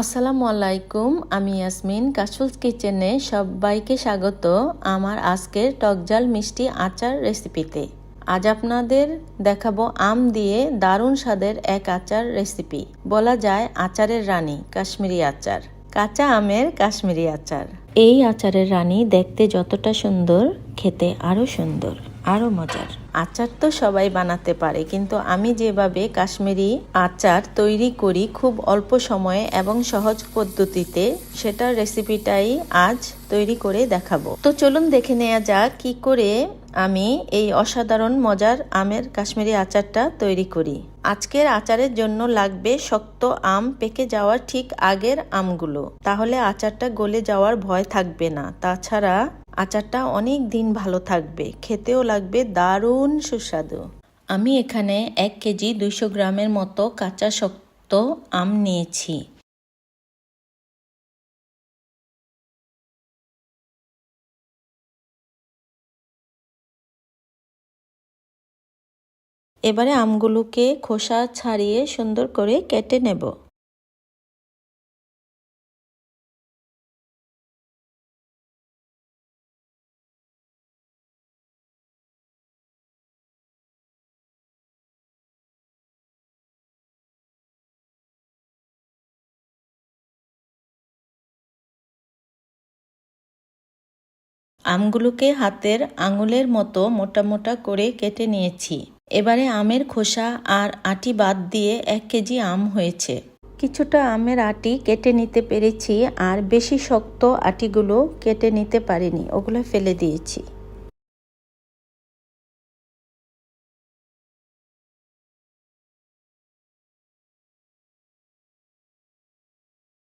আসসালামু আলাইকুম, আমি ইয়াসমিন। কাসুলস কিচেনে সবাইকে স্বাগত আমার আজকের টকজাল মিষ্টি আচার রেসিপিতে। আজ আপনাদের দেখাবো আম দিয়ে দারুণ স্বাদের এক আচার রেসিপি। বলা যায় আচারের রানী, কাশ্মীরি আচার। কাঁচা আমের কাশ্মীরি আচার। এই আচারের রানী দেখতে যতটা সুন্দর, খেতে আরও সুন্দর আরও মজার। আচার তো সবাই বানাতে পারে, কিন্তু আমি যেভাবে কাশ্মীরি আচার তৈরি করি খুব অল্প সময়ে এবং সহজ পদ্ধতিতে, সেটার রেসিপিটাই আজ তৈরি করে দেখাবো। তো চলুন দেখে নেওয়া যাক কি করে আমি এই অসাধারণ মজার আমের কাশ্মীরি আচারটা তৈরি করি। আজকের আচারের জন্য লাগবে শক্ত আম পেকে যাওয়ার ঠিক আগের আমগুলো। তাহলে আচারটা গলে যাওয়ার ভয় থাকবে না। তাছাড়া আচারটা অনেক দিন ভালো থাকবে, খেতেও লাগবে, দারুণ সুস্বাদু। আমি এখানে এক কেজি দুইশো গ্রামের মতো কাঁচা শক্ত আম নিয়েছি। এবারে আমগুলোকে খোসা ছাড়িয়ে সুন্দর করে কেটে নেব। আমগুলোকে হাতের আঙুলের মতো মোটা মোটা করে কেটে নিয়েছি। এবারে আমের খোসা আর আটি বাদ দিয়ে এক কেজি আম হয়েছে। কিছুটা আমের আটি কেটে নিতে পেরেছি আর বেশি শক্ত আটিগুলো কেটে নিতে পারিনি, ওগুলো ফেলে দিয়েছি।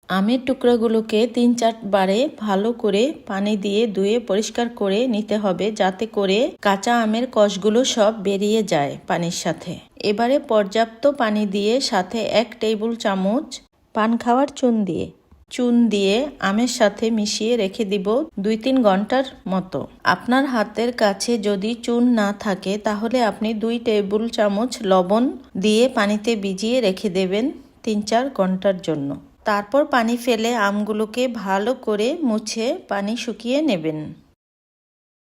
আমের টুকরাগুলোকে তিন চারবারে ভালো করে পানি দিয়ে ধুয়ে পরিষ্কার করে নিতে হবে যাতে করে কাঁচা আমের কষগুলো সব বেরিয়ে যায় পানির সাথে। এবারে পর্যাপ্ত পানি দিয়ে সাথে এক টেবিল চামচ পান খাওয়ার চুন দিয়ে। চুন দিয়ে আমের সাথে মিশিয়ে রেখে দিব দুই তিন ঘণ্টার মতো। আপনার হাতের কাছে যদি চুন না থাকে, তাহলে আপনি দুই টেবিল চামচ লবণ দিয়ে পানিতে ভিজিয়ে রেখে দেবেন তিন চার ঘণ্টার জন্য। তারপর পানি ফেলে আমগুলোকে ভালো করে মুছে পানি শুকিয়ে নেবেন।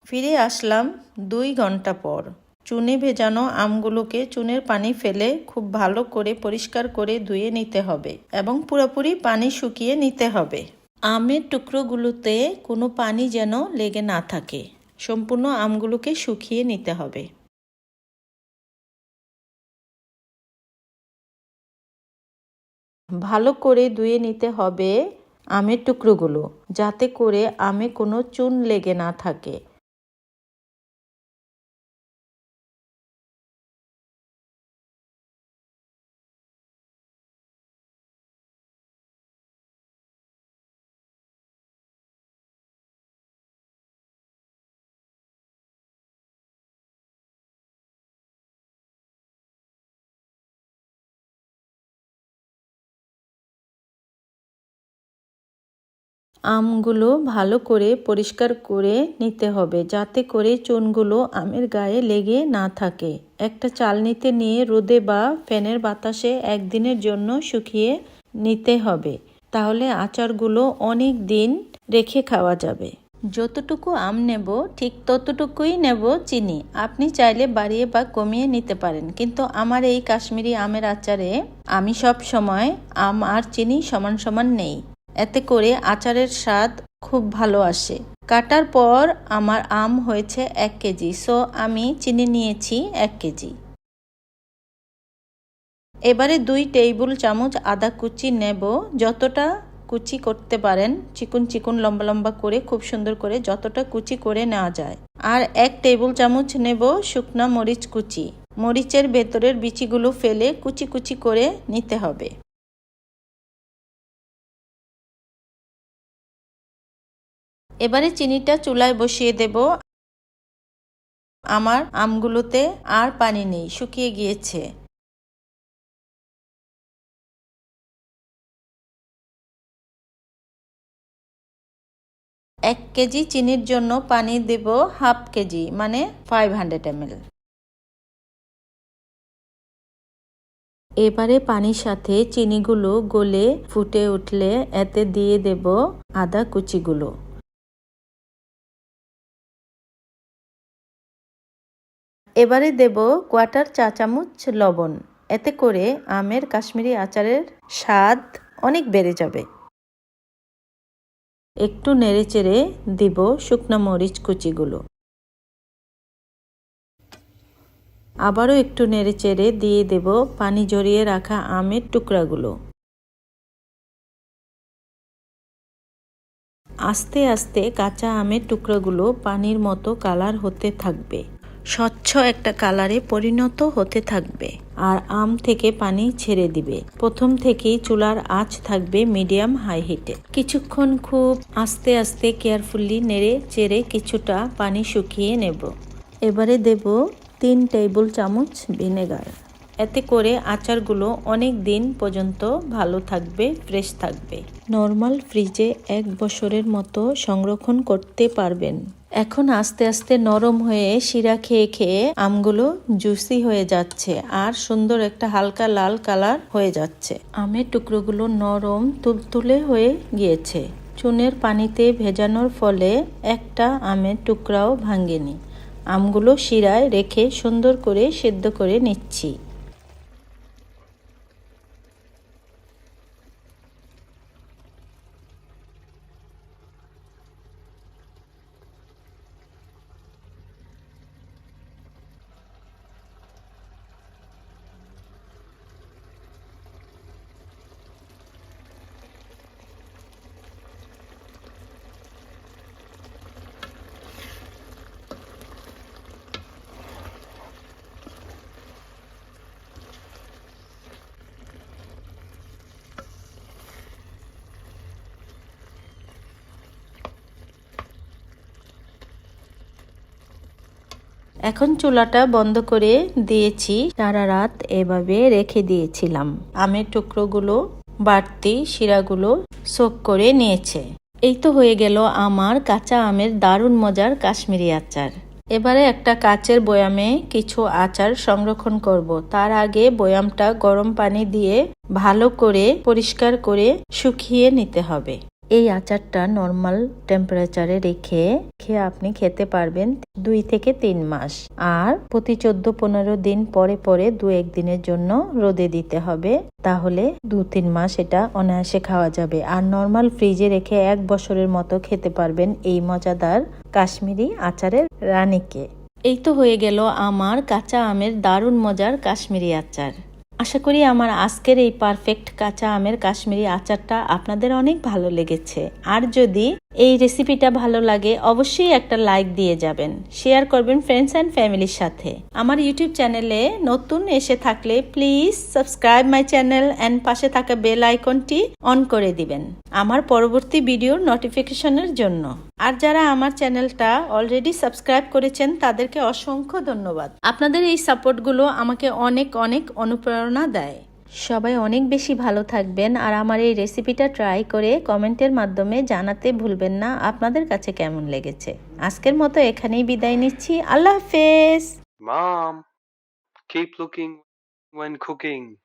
ফিরে আসলাম দুই ঘণ্টা পর। চুনে ভেজানো আমগুলোকে চুনের পানি ফেলে খুব ভালো করে পরিষ্কার করে ধুয়ে নিতে হবে এবং পুরোপুরি পানি শুকিয়ে নিতে হবে। আমের টুকরোগুলোতে কোনো পানি যেন লেগে না থাকে। সম্পূর্ণ আমগুলোকে শুকিয়ে নিতে হবে। ভালো করে ধুয়ে নিতে হবে আমের টুকরোগুলো, যাতে করে আমে কোনো চুন লেগে না থাকে। আমগুলো ভালো করে পরিষ্কার করে নিতে হবে, যাতে করে চুনগুলো আমের গায়ে লেগে না থাকে। একটা চালনিতে নিয়ে রোদে বা ফ্যানের বাতাসে একদিনের জন্য শুকিয়ে নিতে হবে। তাহলে আচারগুলো অনেক দিন রেখে খাওয়া যাবে। যতটুকু আম নেব, ঠিক ততটুকুই নেব চিনি। আপনি চাইলে বাড়িয়ে বা কমিয়ে নিতে পারেন, কিন্তু আমার এই কাশ্মীরি আমের আচারে আমি সব সময় আম আর চিনি সমান সমান নেই। এতে করে আচারের স্বাদ খুব ভালো আসে। কাটার পর আমার আম হয়েছে এক কেজি, সো আমি চিনি নিয়েছি এক কেজি। এবারে দুই টেবিল চামচ আদা কুচি নেব। যতটা কুচি করতে পারেন, চিকুন চিকুন লম্বা লম্বা করে, খুব সুন্দর করে যতটা কুচি করে নেওয়া যায়। আর এক টেবিল চামচ নেব শুকনা মরিচ কুচি। মরিচের ভেতরের বিচিগুলো ফেলে কুচি কুচি করে নিতে হবে। এবারে চিনিটা চুলায় বসিয়ে দেব। আমার আমগুলোতে আর পানি নেই, শুকিয়ে গিয়েছে। এক কেজি চিনির জন্য পানি দেব হাফ কেজি মানে ফাইভ হান্ড্রেড এম এবারে পানির সাথে চিনিগুলো গলে ফুটে উঠলে এতে দিয়ে দেব আদা কুচিগুলো। এবারে দেব কোয়াটার চা চামচ লবণ। এতে করে আমের কাশ্মীরি আচারের স্বাদ অনেক বেড়ে যাবে। একটু নেড়েচেড়ে দিব শুকনো মরিচ কুচিগুলো। আবারও একটু নেড়েচেড়ে দিয়ে দেব পানি জড়িয়ে রাখা আমের টুকরাগুলো। আস্তে আস্তে কাঁচা আমের টুকরাগুলো পানির মতো কালার হতে থাকবে। স্বচ্ছ একটা কালারে পরিণত হতে থাকবে আর আম থেকে পানি ছেড়ে দিবে। প্রথম থেকেই চুলার আঁচ থাকবে মিডিয়াম হাই হিটে। কিছুক্ষণ খুব আস্তে আস্তে কেয়ারফুলি নেড়ে চেড়ে কিছুটা পানি শুকিয়ে নেব। এবারে দেব তিন টেবিল চামচ ভিনেগার। এতে করে আচারগুলো অনেক দিন পর্যন্ত ভালো থাকবে ফ্রেশ থাকবে। নর্মাল ফ্রিজে এক বছরের মতো সংরক্ষণ করতে পারবেন। এখন আস্তে আস্তে নরম হয়ে শিরা খেয়ে খেয়ে আমগুলো জুসি হয়ে যাচ্ছে আর সুন্দর একটা হালকা লাল কালার হয়ে যাচ্ছে। আমের টুকরোগুলো নরম তুলতুলে হয়ে গিয়েছে। চুনের পানিতে ভেজানোর ফলে একটা আমের টুকরাও ভাঙেনি আমগুলো শিরায় রেখে সুন্দর করে সেদ্ধ করে নিচ্ছি। এখন চুলাটা বন্ধ করে দিয়েছি। সারা রাত এভাবে রেখে দিয়েছিলাম। আমের টুকরোগুলো, বাড়তি শিরাগুলো সোক করে নিয়েছে। এই তো হয়ে গেল আমার কাঁচা আমের দারুণ মজার কাশ্মীরি আচার। এবারে একটা কাচের বয়ামে কিছু আচার সংরক্ষণ করব। তার আগে বয়ামটা গরম পানি দিয়ে ভালো করে পরিষ্কার করে শুকিয়ে নিতে হবে। এই আচারটা নর্মাল টেম্পারেচারে রেখে খেয়ে আপনি খেতে পারবেন দুই থেকে তিন মাস। আর প্রতি চোদ্দ পনেরো দিন পরে পরে দু একদিনের জন্য রোদে দিতে হবে। তাহলে দু তিন মাস এটা অনায়াসে খাওয়া যাবে। আর নর্মাল ফ্রিজে রেখে এক বছরের মতো খেতে পারবেন এই মজাদার কাশ্মীরি আচারের রানীকে। এই তো হয়ে গেল আমার কাঁচা আমের দারুণ মজার কাশ্মীরি আচার। আশা করি আমার আজকের এই পারফেক্ট কাঁচা আমের কাশ্মীরি আচারটা আপনাদের অনেক ভালো লেগেছে। আর যদি এই রেসিপিটা ভালো লাগে, অবশ্যই একটা লাইক দিয়ে যাবেন। শেয়ার করবেন ফ্রেন্ডস অ্যান্ড ফ্যামিলির সাথে। আমার ইউটিউব চ্যানেলে নতুন এসে থাকলে please subscribe my channel and পাশে থাকা বেল আইকনটি অন করে দিবেন। আমার পরবর্তী ভিডিওর নোটিফিকেশনের জন্য। আর যারা আমার চ্যানেলটা অলরেডি সাবস্ক্রাইব করেছেন, তাদেরকে অসংখ্য ধন্যবাদ। আপনাদের এই সাপোর্টগুলো আমাকে অনেক অনেক অনুপ্রেরণা দেয়। সবাই অনেক বেশি ভালো থাকবেন আর আমার এই রেসিপিটা ট্রাই করে কমেন্টের মাধ্যমে জানাতে ভুলবেন না। আপনাদের কাছে কেমন লেগেছে? আজকের মতো এখানেই বিদায় নিচ্ছি। আল্লাহ হাফেজ! Mom, keep looking when cooking.